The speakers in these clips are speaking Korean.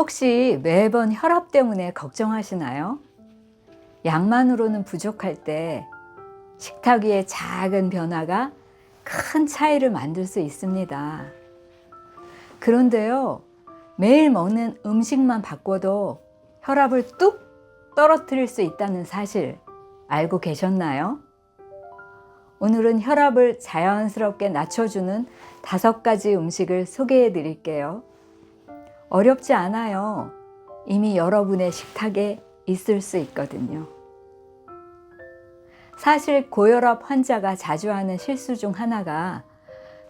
혹시 매번 혈압 때문에 걱정하시나요? 양만으로는 부족할 때 식탁 위의 작은 변화가 큰 차이를 만들 수 있습니다. 그런데요, 매일 먹는 음식만 바꿔도 혈압을 뚝 떨어뜨릴 수 있다는 사실 알고 계셨나요? 오늘은 혈압을 자연스럽게 낮춰주는 다섯 가지 음식을 소개해 드릴게요. 어렵지 않아요. 이미 여러분의 식탁에 있을 수 있거든요. 사실 고혈압 환자가 자주 하는 실수 중 하나가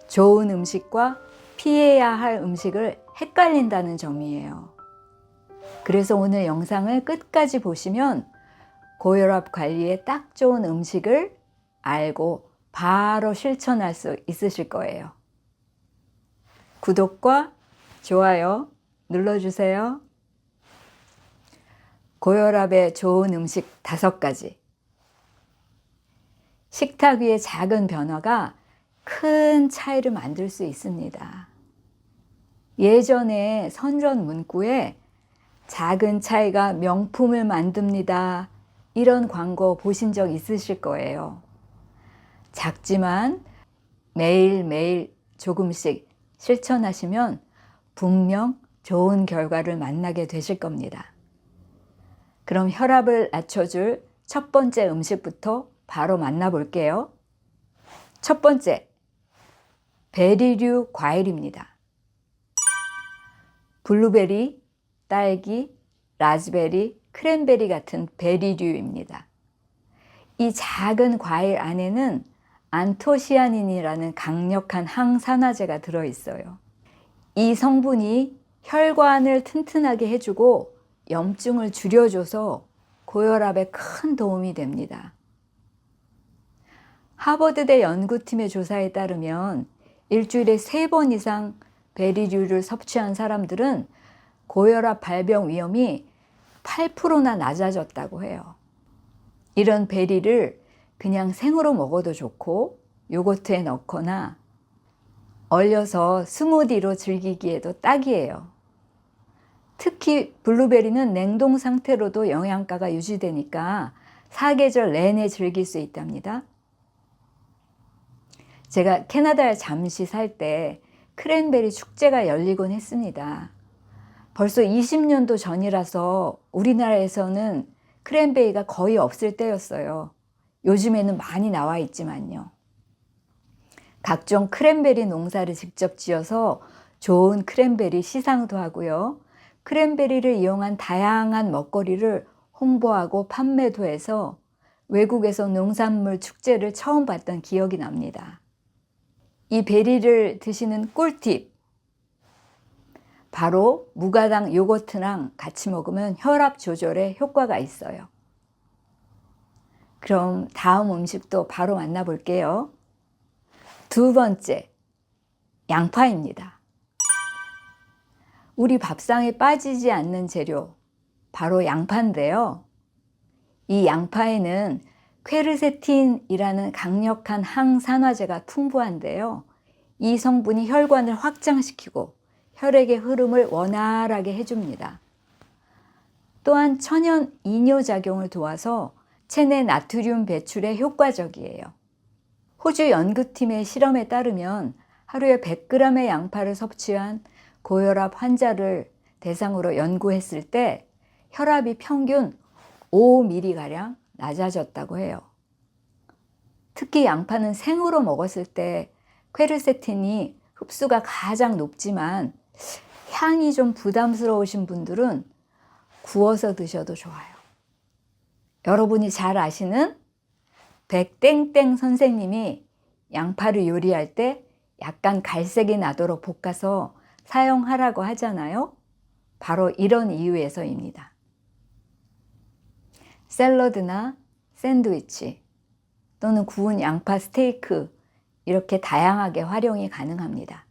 좋은 음식과 피해야 할 음식을 헷갈린다는 점이에요. 그래서 오늘 영상을 끝까지 보시면 고혈압 관리에 딱 좋은 음식을 알고 바로 실천할 수 있으실 거예요. 구독과 좋아요 눌러주세요. 고혈압에 좋은 음식 다섯 가지. 식탁 위의 작은 변화가 큰 차이를 만들 수 있습니다. 예전에 선전 문구에 작은 차이가 명품을 만듭니다. 이런 광고 보신 적 있으실 거예요. 작지만 매일매일 조금씩 실천하시면 분명 좋은 결과를 만나게 되실 겁니다. 그럼 혈압을 낮춰줄 첫 번째 음식부터 바로 만나볼게요. 첫 번째, 베리류 과일입니다. 블루베리, 딸기, 라즈베리, 크랜베리 같은 베리류입니다. 이 작은 과일 안에는 안토시아닌이라는 강력한 항산화제가 들어있어요. 이 성분이 혈관을 튼튼하게 해주고 염증을 줄여줘서 고혈압에 큰 도움이 됩니다. 하버드대 연구팀의 조사에 따르면 일주일에 세 번 이상 베리류를 섭취한 사람들은 고혈압 발병 위험이 8%나 낮아졌다고 해요. 이런 베리를 그냥 생으로 먹어도 좋고 요거트에 넣거나 얼려서 스무디로 즐기기에도 딱이에요. 특히 블루베리는 냉동 상태로도 영양가가 유지되니까 사계절 내내 즐길 수 있답니다. 제가 캐나다에 잠시 살 때 크랜베리 축제가 열리곤 했습니다. 벌써 20년도 전이라서 우리나라에서는 크랜베리가 거의 없을 때였어요. 요즘에는 많이 나와 있지만요. 각종 크랜베리 농사를 직접 지어서 좋은 크랜베리 시상도 하고요. 크랜베리를 이용한 다양한 먹거리를 홍보하고 판매도 해서 외국에서 농산물 축제를 처음 봤던 기억이 납니다. 이 베리를 드시는 꿀팁. 바로 무가당 요거트랑 같이 먹으면 혈압 조절에 효과가 있어요. 그럼 다음 음식도 바로 만나볼게요. 두 번째, 양파입니다. 우리 밥상에 빠지지 않는 재료, 바로 양파인데요. 이 양파에는 퀘르세틴이라는 강력한 항산화제가 풍부한데요. 이 성분이 혈관을 확장시키고 혈액의 흐름을 원활하게 해줍니다. 또한 천연 이뇨 작용을 도와서 체내 나트륨 배출에 효과적이에요. 호주 연구팀의 실험에 따르면 하루에 100g의 양파를 섭취한 고혈압 환자를 대상으로 연구했을 때 혈압이 평균 5mm가량 낮아졌다고 해요. 특히 양파는 생으로 먹었을 때 퀘르세틴이 흡수가 가장 높지만 향이 좀 부담스러우신 분들은 구워서 드셔도 좋아요. 여러분이 잘 아시는 백땡땡 선생님이 양파를 요리할 때 약간 갈색이 나도록 볶아서 사용하라고 하잖아요. 바로 이런 이유에서입니다. 샐러드나 샌드위치 또는 구운 양파 스테이크 이렇게 다양하게 활용이 가능합니다.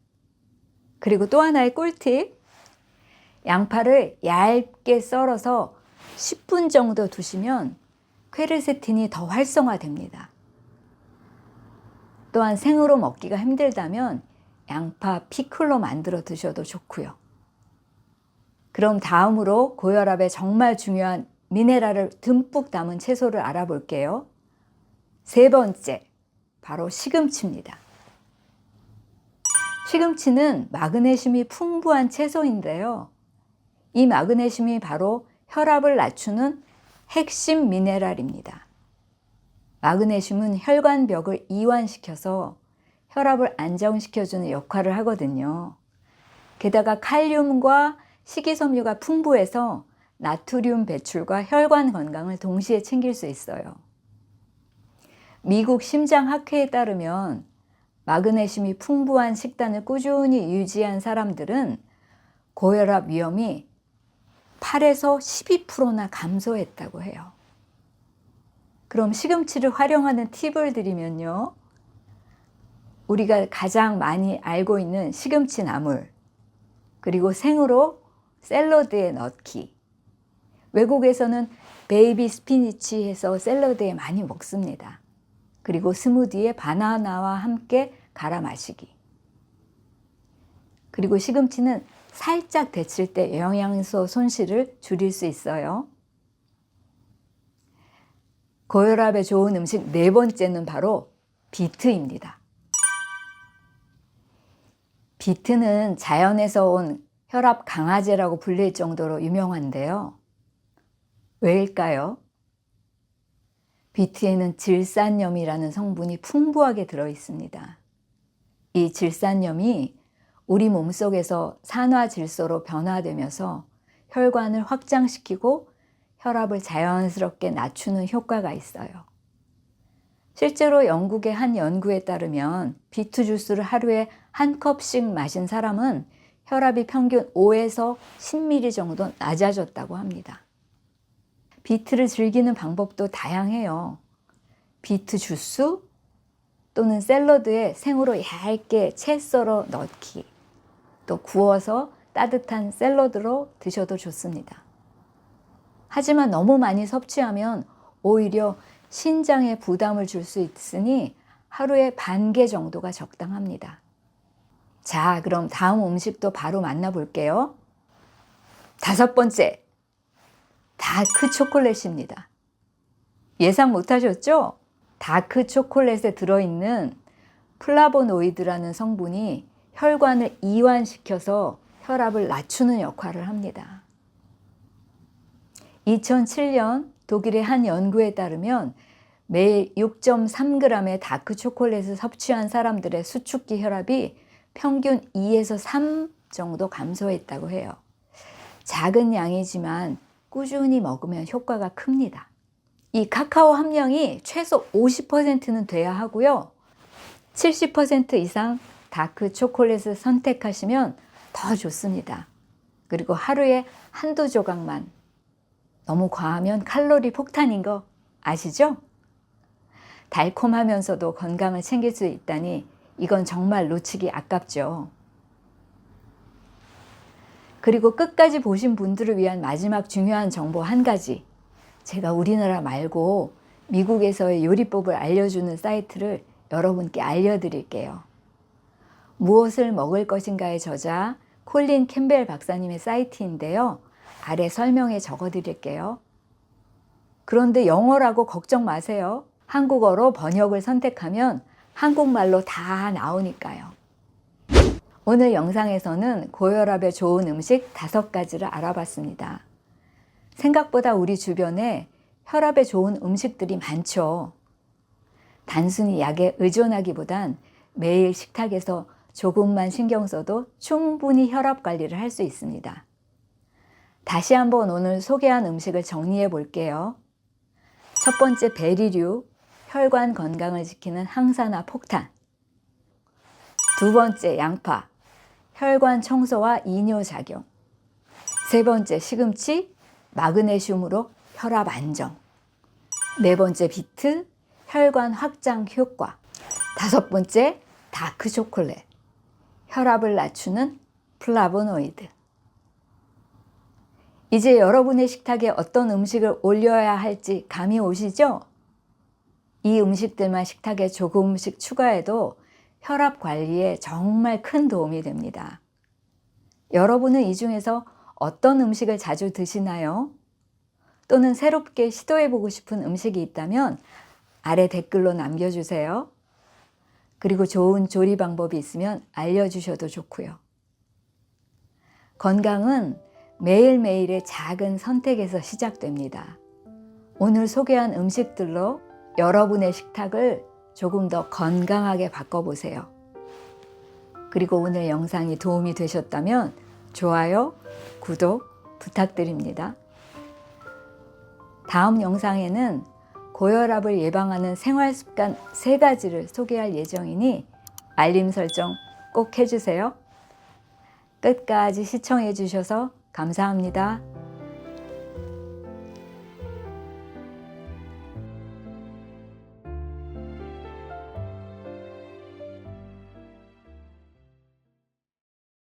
그리고 또 하나의 꿀팁. 양파를 얇게 썰어서 10분 정도 두시면 퀘르세틴이 더 활성화됩니다. 또한 생으로 먹기가 힘들다면 양파 피클로 만들어 드셔도 좋고요. 그럼 다음으로 고혈압에 정말 중요한 미네랄을 듬뿍 담은 채소를 알아볼게요. 세 번째, 바로 시금치입니다. 시금치는 마그네슘이 풍부한 채소인데요. 이 마그네슘이 바로 혈압을 낮추는 핵심 미네랄입니다. 마그네슘은 혈관벽을 이완시켜서 혈압을 안정시켜주는 역할을 하거든요. 게다가 칼륨과 식이섬유가 풍부해서 나트륨 배출과 혈관 건강을 동시에 챙길 수 있어요. 미국 심장학회에 따르면 마그네슘이 풍부한 식단을 꾸준히 유지한 사람들은 고혈압 위험이 8에서 12%나 감소했다고 해요. 그럼 시금치를 활용하는 팁을 드리면요. 우리가 가장 많이 알고 있는 시금치 나물, 그리고 생으로 샐러드에 넣기. 외국에서는 베이비 스피니치 해서 샐러드에 많이 먹습니다. 그리고 스무디에 바나나와 함께 갈아 마시기. 그리고 시금치는 살짝 데칠 때 영양소 손실을 줄일 수 있어요. 고혈압에 좋은 음식 네 번째는 바로 비트입니다. 비트는 자연에서 온 혈압 강화제라고 불릴 정도로 유명한데요. 왜일까요? 비트에는 질산염이라는 성분이 풍부하게 들어 있습니다. 이 질산염이 우리 몸속에서 산화 질소로 변화되면서 혈관을 확장시키고 혈압을 자연스럽게 낮추는 효과가 있어요. 실제로 영국의 한 연구에 따르면 비트 주스를 하루에 한 컵씩 마신 사람은 혈압이 평균 5에서 10ml 정도 낮아졌다고 합니다. 비트를 즐기는 방법도 다양해요. 비트 주스 또는 샐러드에 생으로 얇게 채 썰어 넣기, 또 구워서 따뜻한 샐러드로 드셔도 좋습니다. 하지만 너무 많이 섭취하면 오히려 신장에 부담을 줄 수 있으니 하루에 반 개 정도가 적당합니다. 자, 그럼 다음 음식도 바로 만나볼게요. 다섯 번째, 다크 초콜릿입니다. 예상 못하셨죠? 다크 초콜릿에 들어있는 플라보노이드라는 성분이 혈관을 이완시켜서 혈압을 낮추는 역할을 합니다. 2007년 독일의 한 연구에 따르면 매일 6.3g의 다크 초콜릿을 섭취한 사람들의 수축기 혈압이 평균 2에서 3 정도 감소했다고 해요. 작은 양이지만 꾸준히 먹으면 효과가 큽니다. 이 카카오 함량이 최소 50%는 돼야 하고요. 70% 이상 다크 초콜릿을 선택하시면 더 좋습니다. 그리고 하루에 한두 조각만 너무 과하면 칼로리 폭탄인 거 아시죠? 달콤하면서도 건강을 챙길 수 있다니 이건 정말 놓치기 아깝죠. 그리고 끝까지 보신 분들을 위한 마지막 중요한 정보 한 가지. 제가 우리나라 말고 미국에서의 요리법을 알려주는 사이트를 여러분께 알려드릴게요. 무엇을 먹을 것인가의 저자 콜린 캠벨 박사님의 사이트인데요. 아래 설명에 적어 드릴게요. 그런데 영어라고 걱정 마세요. 한국어로 번역을 선택하면 한국말로 다 나오니까요. 오늘 영상에서는 고혈압에 좋은 음식 다섯 가지를 알아봤습니다. 생각보다 우리 주변에 혈압에 좋은 음식들이 많죠. 단순히 약에 의존하기보단 매일 식탁에서 조금만 신경 써도 충분히 혈압 관리를 할 수 있습니다. 다시 한번 오늘 소개한 음식을 정리해 볼게요. 첫 번째 베리류, 혈관 건강을 지키는 항산화 폭탄. 두 번째 양파, 혈관 청소와 이뇨 작용. 세 번째 시금치, 마그네슘으로 혈압 안정. 네 번째 비트, 혈관 확장 효과. 다섯 번째 다크 초콜릿, 혈압을 낮추는 플라보노이드. 이제 여러분의 식탁에 어떤 음식을 올려야 할지 감이 오시죠? 이 음식들만 식탁에 조금씩 추가해도 혈압 관리에 정말 큰 도움이 됩니다. 여러분은 이 중에서 어떤 음식을 자주 드시나요? 또는 새롭게 시도해보고 싶은 음식이 있다면 아래 댓글로 남겨주세요. 그리고 좋은 조리 방법이 있으면 알려주셔도 좋고요. 건강은 매일매일의 작은 선택에서 시작됩니다. 오늘 소개한 음식들로 여러분의 식탁을 조금 더 건강하게 바꿔보세요. 그리고 오늘 영상이 도움이 되셨다면 좋아요, 구독 부탁드립니다. 다음 영상에는 고혈압을 예방하는 생활 습관 세 가지를 소개할 예정이니 알림 설정 꼭 해주세요. 끝까지 시청해 주셔서 감사합니다.